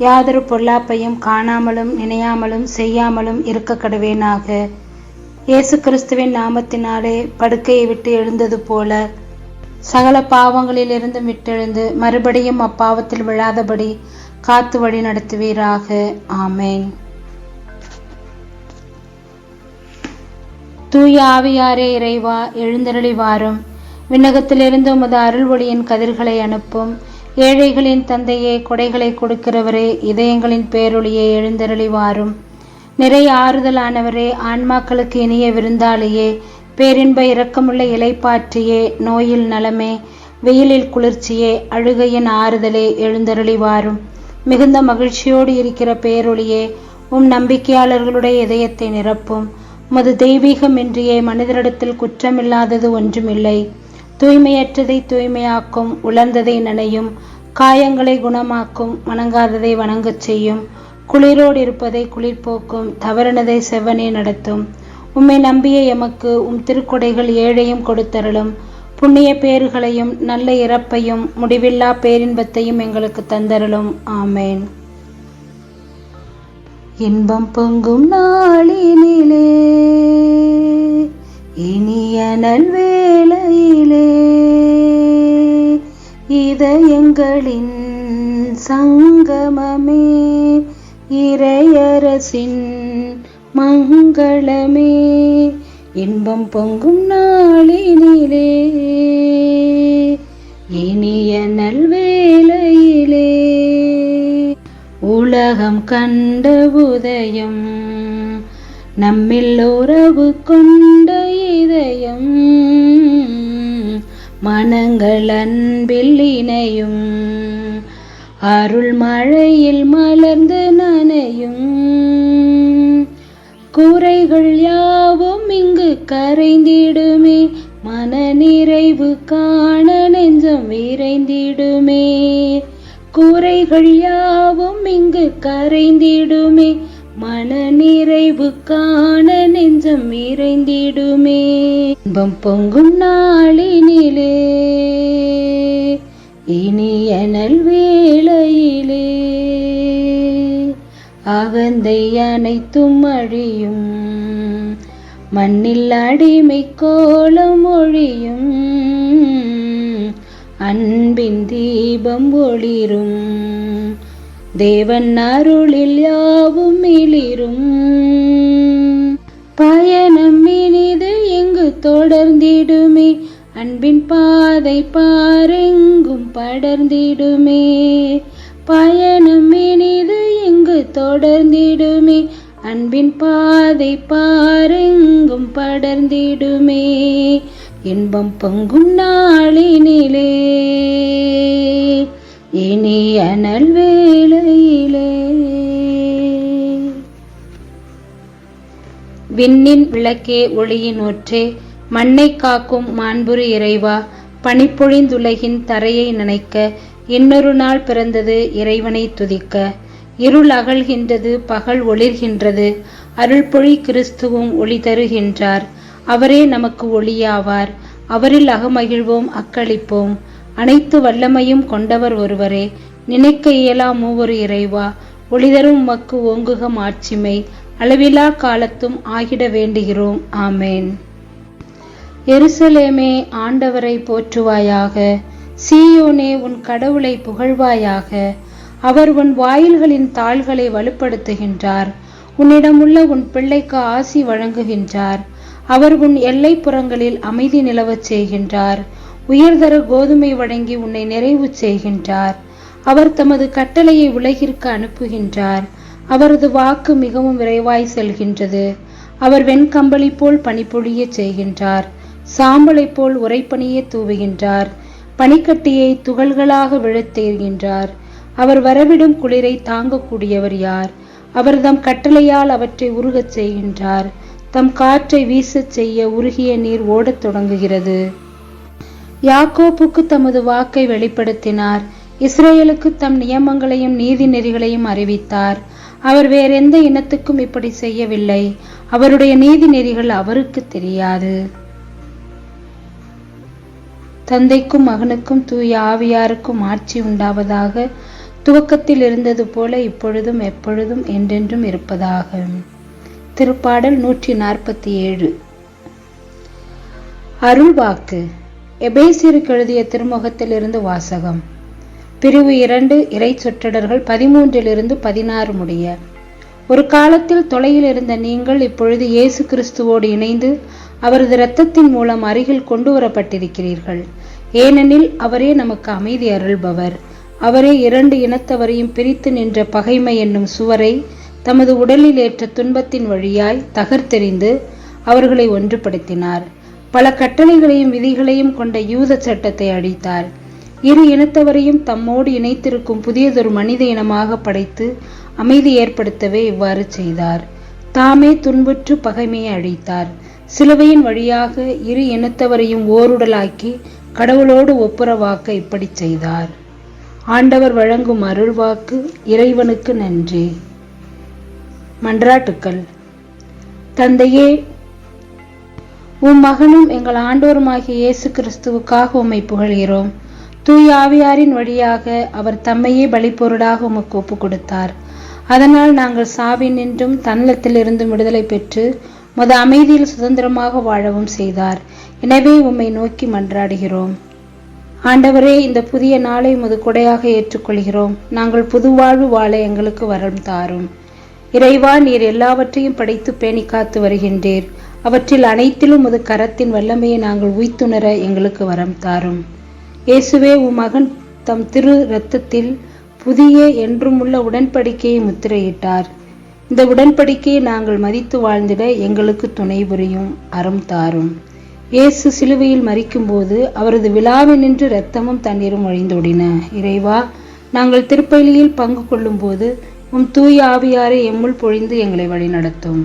யாதொரு பொல்லாப்பையும் காணாமலும் நினையாமலும் செய்யாமலும் இருக்க கடவேனாக இயேசு கிறிஸ்துவின் நாமத்தினாலே படுக்கையை விட்டு எழுந்தது போல சகல பாவங்களிலிருந்து விட்டெழுந்து மறுபடியும் அப்பாவத்தில் விழாதபடி காத்து வழி நடத்துவீராக. ஆமேன். தூய ஆவியாரே இறைவா எழுந்தருளி வாரும் விண்ணகத்திலிருந்து உமது அருள் ஒளியின் கதிர்களை அனுப்பும். ஏழைகளின் தந்தையே கொடைகளை கொடுக்கிறவரே இதயங்களின் பேரொழியை எழுந்தருளி வாரும் நிறை ஆறுதலானவரே ஆன்மாக்களுக்கு இனிய விருந்தாளியே பேரின்ப இரக்கமுள்ள இலைப்பாற்றியே நோயில் நலமே வெயிலில் குளிர்ச்சியே அழுகையின் ஆறுதலே எழுந்தருளி வாரும் மிகுந்த மகிழ்ச்சியோடு இருக்கிற பேரொளியே உம் நம்பிக்கையாளர்களுடைய இதயத்தை நிரப்பும். உமது தெய்வீகமின்றியே மனிதரிடத்தில் குற்றமில்லாதது ஒன்றுமில்லை. தூய்மையற்றதை தூய்மையாக்கும் உலர்ந்ததை நனையும் காயங்களை குணமாக்கும் வணங்காததை வணங்கச் செய்யும் குளிரோடு இருப்பதை குளிர்போக்கும் தவறினதை செவ்வனே நடத்தும். உம்மை நம்பிய எமக்கு உம் திருக்கொடைகள் ஏழையும் கொடுத்தருளும். புண்ணிய பேறுகளையும் நல்ல இறப்பையும் முடிவில்லா பேரின்பத்தையும் எங்களுக்கு தந்தருளும். ஆமேன். இன்பம் பொங்கும் நாளினிலே இனிய நல்வேளையிலே இதயங்களின் சங்கமமே இறையரசின் மங்களமே இன்பம் பொங்கும் நாளினிலே இனிய நல்வேளையிலே உலகம் கண்ட உதயம் நம்மில் உறவு கொண்ட இதயம் மனங்கள் அன்பில் இணையும். அருள் மழையில் மலர்ந்து நனையும். குறைகள் யாவும் இங்கு கரைந்திடுமே மன நிறைவு கா இன்பம் பொங்கும் நாளினிலே இனிய நல்வேளையிலே. அகந்தை அனைத்தும் அழியும் மண்ணில் அடிமை கோலம் ஒழியும் அன்பின் தீபம் ஒளிரும் தேவன் அருளில் யாவும் இளிரும் பயணம் இனி தொடர்ந்திடுமே. அன்பின் பாதை பாரெங்கும் படர்ந்திடுமே. பயணம் இனிது எங்கு தொடர்ந்திடுமே. அன்பின் பாதை பாரெங்கும் படர்ந்திடுமே. இன்பம் பொங்கும் நாளினிலே. இனிய நல்வேளையிலே. விண்ணின் விளக்கே ஒளியின் ஒற்றே. மண்ணை காக்கும் மாண்புரு இறைவா பனிப்பொழிந்துலகின் தரையை நினைக்க இன்னொரு நாள் பிறந்தது இறைவனை துதிக்க. இருள் அகழ்கின்றது பகல் ஒளிர்கின்றது. அருள்பொழி கிறிஸ்துவும் ஒளி தருகின்றார். அவரே நமக்கு ஒளியாவார். அவரில் அகமகிழ்வோம் அக்களிப்போம். அனைத்து வல்லமையும் கொண்டவர் ஒருவரே. நினைக்க இயலா மூவொரு இறைவா. ஒளிதரும் உமக்கு ஓங்குக மாட்சிமை. அளவிலா காலத்தும் ஆகிட வேண்டுகிறோம். ஆமேன். எருசலேமே ஆண்டவரை போற்றுவாயாக சீயோனே உன் கடவுளை புகழ்வாயாக. அவர் உன் வாயில்களின் தாள்களை வலுப்படுத்துகின்றார். உன்னிடமுள்ள உன் பிள்ளைக்கு ஆசி வழங்குகின்றார். அவர் உன் எல்லைப்புறங்களில் அமைதி நிலவச் செய்கின்றார். உயர்தர கோதுமை வழங்கி உன்னை நிறைவு செய்கின்றார். அவர் தமது கட்டளையை உலகிற்கு அனுப்புகின்றார். அவரது வாக்கு மிகவும் விரைவாய் செல்கின்றது. அவர் வெண்கம்பளி போல் பனிப்பொழிய செய்கின்றார். சாம்பலை போல் உரைப்பணியே தூவுகின்றார். பனிக்கட்டியை துகள்களாக விழத்தேர்கின்றார் அவர் வரவிடும் குளிரை தாங்கக்கூடியவர் யார்? அவர் தம் கட்டளையால் அவற்றை உருகச் செய்கின்றார். தம் காற்றை வீசச் செய்ய உருகிய நீர் ஓடத் தொடங்குகிறது. யாக்கோப்புக்கு தமது வாக்கை வெளிப்படுத்தினார். இஸ்ரேலுக்கு தம் நியமங்களையும் நீதி நெறிகளையும் அறிவித்தார். அவர் வேறெந்த இனத்துக்கும் இப்படி செய்யவில்லை. அவருடைய நீதி நெறிகள் அவருக்கு தெரியாது. தந்தைக்கும் மகனுக்கும் தூய ஆவியாருக்கும் ஆட்சி உண்டாவதாக துவக்கத்தில் இருந்தது போல இப்பொழுதும் எப்பொழுதும் என்றென்றும் இருப்பதாக. திருப்பாடல் நூற்றி நாற்பத்தி ஏழு அருள்வாக்கு. எபேசியருக்கு எழுதிய திருமுகத்திலிருந்து வாசகம். பிரிவு இரண்டு இறை சொற்றொடர்கள் பதிமூன்றிலிருந்து பதினாறு முடிய. ஒரு காலத்தில் தொலையில் இருந்த நீங்கள் இப்பொழுது இயேசு கிறிஸ்துவோடு இணைந்து அவரது இரத்தத்தின் மூலம் அருகில் கொண்டு வரப்பட்டிருக்கிறீர்கள். ஏனெனில் அவரே நமக்கு அமைதி அருள்பவர். அவரே இரண்டு இனத்தவரையும் பிரித்து நின்ற பகைமை என்னும் சுவரை தமது உடலில் ஏற்ற துன்பத்தின் வழியாய் தகர்த்தெறிந்து அவர்களை ஒன்றுபடுத்தினார். பல கட்டளைகளையும் விதிகளையும் கொண்ட யூத சட்டத்தை அழித்தார். இரு இனத்தவரையும் தம்மோடு இணைத்திருக்கும் புதியதொரு மனித இனமாக படைத்து அமைதி ஏற்படுத்தவே இவ்வாறு செய்தார். தாமே துன்புற்று பகைமையை அழித்தார். சிலுவையின் வழியாக இரு இனத்தவரையும் ஓருடலாக்கி கடவுளோடு ஒப்புரவாக்க இப்படி செய்தார். ஆண்டவர் வழங்கும் அருள்வாக்கு இறைவனுக்கு நன்றி. மன்றாட்டுக்கள். தந்தையே உம் மகனும் எங்கள் ஆண்டோருமாகிய இயேசு கிறிஸ்துவுக்காக உம்மை புகழ்கிறோம். தூய் ஆவியாரின் வழியாக அவர் தம்மையே பலிப்பொருளாக உமக்கு ஒப்பு கொடுத்தார். அதனால் நாங்கள் சாவி நின்றும் தன்னலத்திலிருந்தும் விடுதலை பெற்று மது அமைதியில் சுதந்திரமாக வாழவும் செய்தார். எனவே உம்மை நோக்கி மன்றாடுகிறோம். ஆண்டவரே இந்த புதிய நாளை முது கொடையாக ஏற்றுக்கொள்கிறோம். நாங்கள் புது வாழ்வு வாழ எங்களுக்கு வரம் தாரும். இறைவா நீர் எல்லாவற்றையும் படைத்து பேணி காத்து வருகின்றீர். அவற்றில் அனைத்திலும் முது கரத்தின் வல்லமையை நாங்கள் உய்த்துணர எங்களுக்கு வரம் தாரும். இயேசுவே உம் மகன் தம் திரு இரத்தத்தில் புதிய என்றுமுள்ள உடன்படிக்கையை முத்திரையிட்டார். இந்த உடன்படிக்கையை நாங்கள் மதித்து வாழ்ந்திட எங்களுக்கு துணை புரியும் அறம் தாரும். இயேசு சிலுவையில் மறிக்கும்போது அவரது விழாவினின்று இரத்தமும் தண்ணீரும் வழிந்தோடின இறைவா நாங்கள் திருப்பலியில் பங்கு கொள்ளும்போது உம் தூய ஆவியாரை எம்முள் பொழிந்து எங்களை வழிநடத்தும்.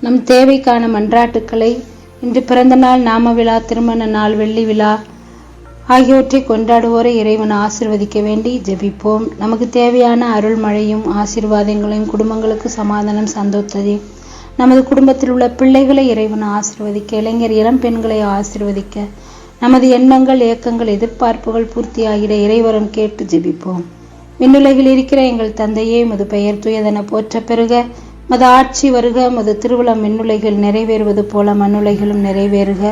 நம் தேவைக்கான மன்றாட்டுக்களை இன்று பிறந்த நாள் நாம விழா திருமண நாள் வெள்ளி விழா ஆகியவற்றை கொண்டாடுவோரை இறைவன் ஆசிர்வதிக்க வேண்டி ஜெபிப்போம். நமக்கு தேவையான அருள் மழையும் ஆசீர்வாதங்களையும் குடும்பங்களுக்கு சமாதானம் சந்தோத்ததையும் நமது குடும்பத்தில் உள்ள பிள்ளைகளை இறைவன் ஆசிர்வதிக்க இளைஞர் இளம் பெண்களை ஆசிர்வதிக்க நமது எண்ணங்கள் ஏக்கங்கள் எதிர்பார்ப்புகள் பூர்த்தியாகிட இறைவரம் கேட்டு ஜெபிப்போம். விண்ணுலகில் இருக்கிற எங்கள் தந்தையே மது பெயர் துயதென போற்ற பெறுக மது ஆட்சி வருக மது திருவிழா மின்னுலைகள் நிறைவேறுவது போல மண்ணுலைகளும் நிறைவேறுக.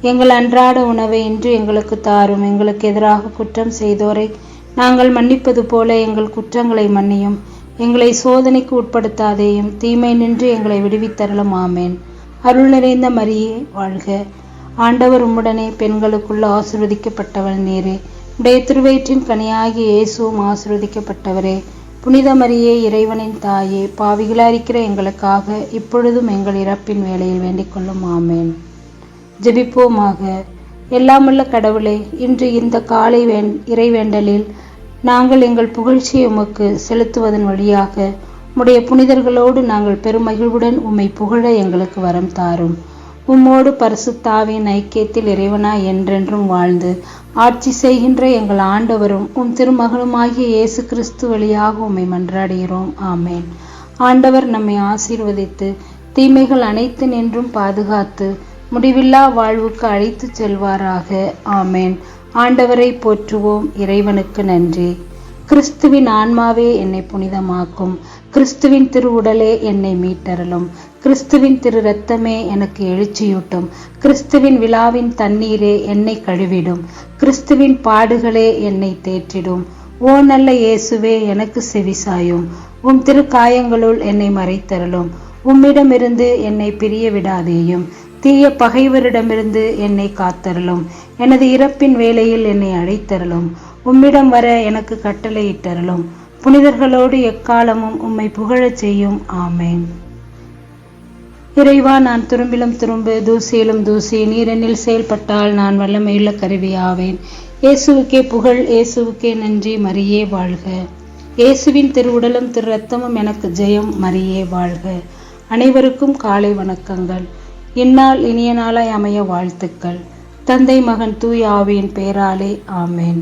எங்கள் அன்றாட உணவை இன்று எங்களுக்கு தாரும். எங்களுக்கு எதிராக குற்றம் செய்தோரை நாங்கள் மன்னிப்பது போல எங்கள் குற்றங்களை மன்னியும். எங்களை சோதனைக்கு உட்படுத்தாதேயும் தீமை நின்று எங்களை விடுவித்தரலும். ஆமேன். அருள் நிறைந்த மரியே வாழ்க. ஆண்டவர் உம்முடனே பெண்களுக்குள்ள ஆசிர்வதிக்கப்பட்டவள் நீரே. உடைய திருவயிற்றின் கனியாகி இயேசுவும் ஆசிர்வதிக்கப்பட்டவரே. புனித மரியே இறைவனின் தாயே பாவிகளாயிருக்கிற எங்களுக்காக இப்பொழுதும் எங்கள் இறப்பின் வேலையில் வேண்டிக் கொள்ளும். ஆமேன். ஜெபிப்போமாக. எல்லாமுள்ள கடவுளே இன்று இந்த காலை வேண் இறைவேண்டலில் நாங்கள் எங்கள் புகழ்ச்சியை உமக்கு செலுத்துவதன் வழியாக உம்முடைய புனிதர்களோடு நாங்கள் பெருமகிழ்வுடன் உம்மை புகழ எங்களுக்கு வரம் தாரும். உம்மோடு பரிசுத்தாவின் ஐக்கியத்தில் இறைவனா என்றென்றும் வாழ்ந்து ஆட்சி செய்கின்ற எங்கள் ஆண்டவரும் உம் திருமகளுமாகிய இயேசு கிறிஸ்து வழியாக உம்மை மன்றாடுகிறோம். ஆமேன். ஆண்டவர் நம்மை ஆசீர்வதித்து தீமைகள் அனைத்து நின்றும் பாதுகாத்து முடிவில்லா வாழ்வுக்கு அழைத்துச் செல்வாராக. ஆமேன். ஆண்டவரை போற்றுவோம். இறைவனுக்கு நன்றி. கிறிஸ்துவின் ஆன்மாவே என்னை புனிதமாக்கும். கிறிஸ்துவின் திருவுடலே என்னை மீட்டரலும் கிறிஸ்துவின் திரு ரத்தமே எனக்கு எழுச்சியூட்டும். கிறிஸ்துவின் விழாவின் தண்ணீரே என்னை கழுவிடும். கிறிஸ்துவின் பாடுகளே என்னை தேற்றிடும். ஓ நல்ல இயேசுவே எனக்கு செவிசாயும் உம் திரு காயங்களுள் என்னை மறைத்தரலும் உம்மிடமிருந்து என்னை பிரிய விடாதேயும் தீய பகைவரிடமிருந்து என்னை காத்தருளும். எனது இறப்பின் வேலையில் என்னை அழைத்தருளும் உம்மிடம் வர எனக்கு கட்டளையிட்டருளும். புனிதர்களோடு எக்காலமும் உம்மை புகழச் செய்யும். ஆமேன். இறைவா நான் துரும்பிலும் துரும்பு தூசியிலும் தூசி நீரெண்ணில் செயல்பட்டால் நான் வல்லமையுள்ள கருவியாவேன் இயேசுவுக்கே புகழ் இயேசுவுக்கே நன்றி மரியே வாழ்க. இயேசுவின் திருவுடலும் திரு ரத்தமும் எனக்கு ஜெயம் மரியே வாழ்க. அனைவருக்கும் காலை வணக்கங்கள். இந்நாள் இனிய நாளாய் அமைய வாழ்த்துக்கள். தந்தை மகன் தூய் ஆவியின் பெயராலே ஆமேன்.